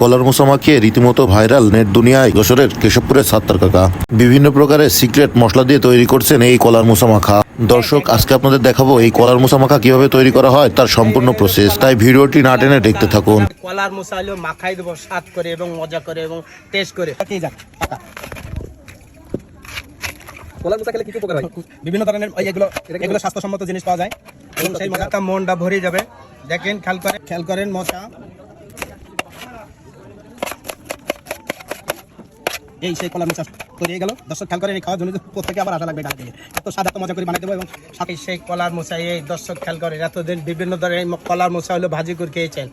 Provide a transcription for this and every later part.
কলার মশা মাখিয়ে রীতিমতো ভাইরাল নেট দুনিয়ায় যশোরের কেশবপুরের সাত্তার কাকা। বিভিন্ন প্রকারের সিক্রেট মশলা দিয়ে তৈরি করছেন এই কলার মশা মাখা দর্শক আজকে আপনাদের দেখাবো এই কলার মশা মাখা কীভাবে তৈরি করা হয় তার সম্পূর্ণ প্রসেস তাই ভিডিওটি না টেনে দেখতে থাকুন। কলার মশা হলেও মাখাই দেবো স্বাদ করে এবং মজা করে এবং টেস্ট করে। কলার মোচা খেলে কি কি উপকার হয়? বিভিন্ন ধরনের এগুলো এগুলো স্বাস্থ্যসম্মত জিনিস পাওয়া যায়। এবং সেই মজাটা মনটা ভরে যাবে। দেখেন খেয়াল করে খেয়াল করেন মশা। এই সেই কলার মোচা তৈরি গেল। দর্শক, খেয়াল করেন খাওয়ার জন্য প্রত্যেকে আবার আশা লাগবে, ডাক দিয়ে। এত স্বাদ, এত মজা করে বানাই দেবো এবং সাথে সেই কলার মোচা এই দর্শক, খেয়াল করেন, এতদিন বিভিন্ন ধরনের কলার মোচা হলো ভাজি করে খেয়েছেন।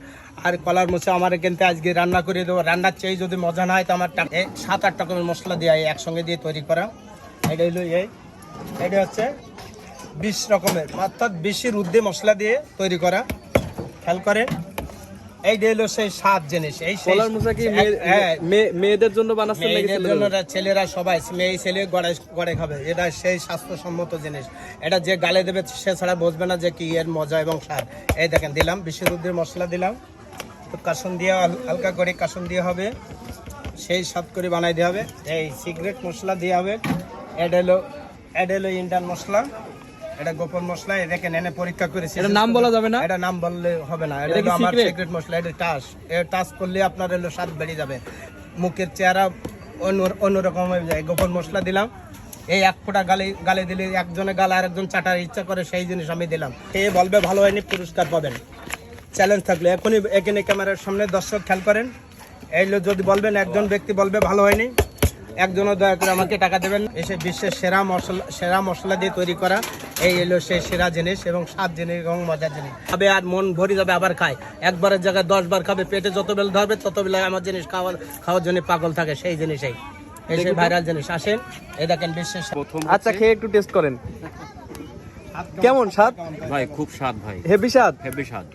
আর কলার মোচা আমার কিন্তু আজকে রান্না করে দেবো। রান্নার চেয়ে যদি মজা না হয়, তো আমার সাত আট রকমের মশলা এই একসঙ্গে দিয়ে তৈরি করা। এটা হলো এই, এটা হচ্ছে বিশ রকমের, অর্থাৎ বেশির ঊর্ধ্বে মশলা দিয়ে তৈরি করা। খেয়াল করে এই হলো সেই সাত জিনিস এই কলার মোচা কি হ্যাঁ মেয়ে- মেয়েদের জন্য বানাচ্ছেন নাকি ছেলেদের? জন্য? ছেলেরা সবাই মেয়ে ছেলে গড়ে গড়ে খাবে। এটা সেই স্বাস্থ্যসম্মত জিনিস। এটা যে গালে দেবে সে ছাড়া বুঝবে না যে কি এর মজা এবং স্বাদ। এই দেখেন দিলাম বিশ্বরুদ্রের মশলা দিলাম। কাসন দিয়ে হাল- হালকা করে কাসন দিয়ে হবে। সেই স্বাদ করে বানাই দেওয়া হবে। এই সিগারেট মশলা দিয়ে হবে। এটা হলো এটা হলো ইন্ডিয়ান মশলা। এটা গোপন মশলা দেখেন এনে পরীক্ষা করেছি। এটা নাম বলা যাবে না? এটা নাম বললে হবে না। এটা হলো আমার? সিক্রেট মশলা এটা টাচ এর টাচ করলে আপনার হলো স্বাদ বেড়ে যাবে। মুখের চেহারা অন্য অন্যরকম হয়ে যায়। গোপন মশলা দিলাম। এই এক ফোঁটা গালে গালে দিলে একজনে গালে আরেকজন চাটার ইচ্ছা করে সেই জিনিস আমি দিলাম। খেয়ে বলবে ভালো হয়নি পুরস্কার পাবেন। চ্যালেঞ্জ থাকলে এখনই এখানে ক্যামেরার সামনে দর্শক খেয়াল করেন। এই যদি বলবেন একজন ব্যক্তি বলবে ভালো হয়নি। একজনও দয়া করে আমাকে টাকা দেবেন এসে বিশ্বের সেরা মশলা সেরা মশলা দিয়ে তৈরি করা এই এলো সেই সেরা জিনিস এবং স্বাদ জিনিস এবং মজার জিনিস। খাবে আর মন ভরে যাবে আবার খায়। একবারের জায়গায় দশ বার খাবে পেটে যত বেলা ধরবে তত বেলায় আমার জিনিস খাওয়ার খাওয়ার জন্য পাগল থাকে সেই জিনিসেই। এই সেই ভাইরাল জিনিস। আসেন এই দেখেন বিশ্বের আচ্ছা খেয়ে একটু টেস্ট করেন। কেমন? স্বাদ? ভাই খুব স্বাদ ভাই। হেভি স্বাদ? হেভি স্বাদ।